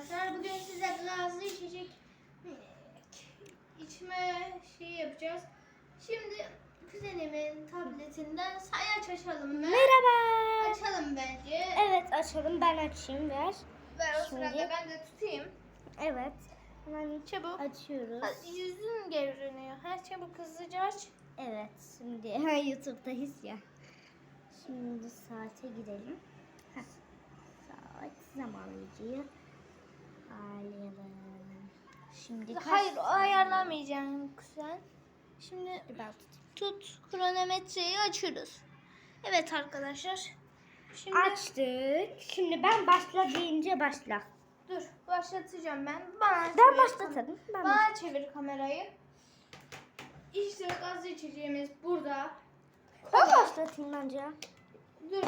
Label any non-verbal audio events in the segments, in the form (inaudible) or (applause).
arkadaşlar. Bugün size gazlı içecek içme şeyi yapacağız. Şimdi kuzenimin tabletinden sayaç açalım mı? Merhaba. Açalım bence. Evet açalım ben açayım ver. Ver o Şimdi- sırada ben de tutayım. Evet. Hemen Çabuk. açıyoruz. Ha, Yüzün görünüyor. Her çabuk hızlıca aç. Evet şimdi (laughs) YouTube'dayız ya. Şimdi saate girelim. Heh. Saat zamanlayıcıyı. Şimdi kaç Hayır o ayarlamayacağım kuzen. Şimdi ben tutayım. tut kronometreyi açıyoruz. Evet arkadaşlar. Şimdi Açtık. Şimdi ben başla deyince başla. dur başlatacağım ben. Bana Ben çevir- başlatırım. Ben Bana çevir kamerayı. İşte gazlı içeceğimiz burada. Ben başlatayım bence. Dur.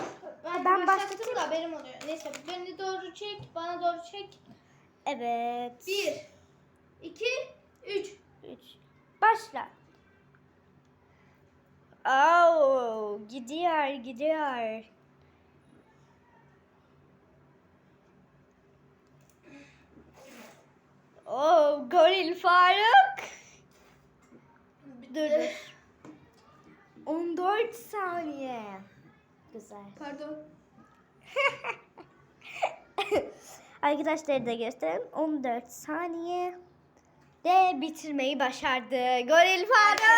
Ben, Ben başlattım başlatayım. da benim oluyor. Neyse beni doğru çek. Bana doğru çek. Evet. Bir. İki, Üç. Üç. Başla. Oo, gidiyor, gidiyor. Oo, Goril Faruk. Dur dur. 14 saniye. Güzel. Pardon. (laughs) Arkadaşları da gösterelim. 14 saniye. De bitirmeyi başardı. Arkadaş. görüşürüz.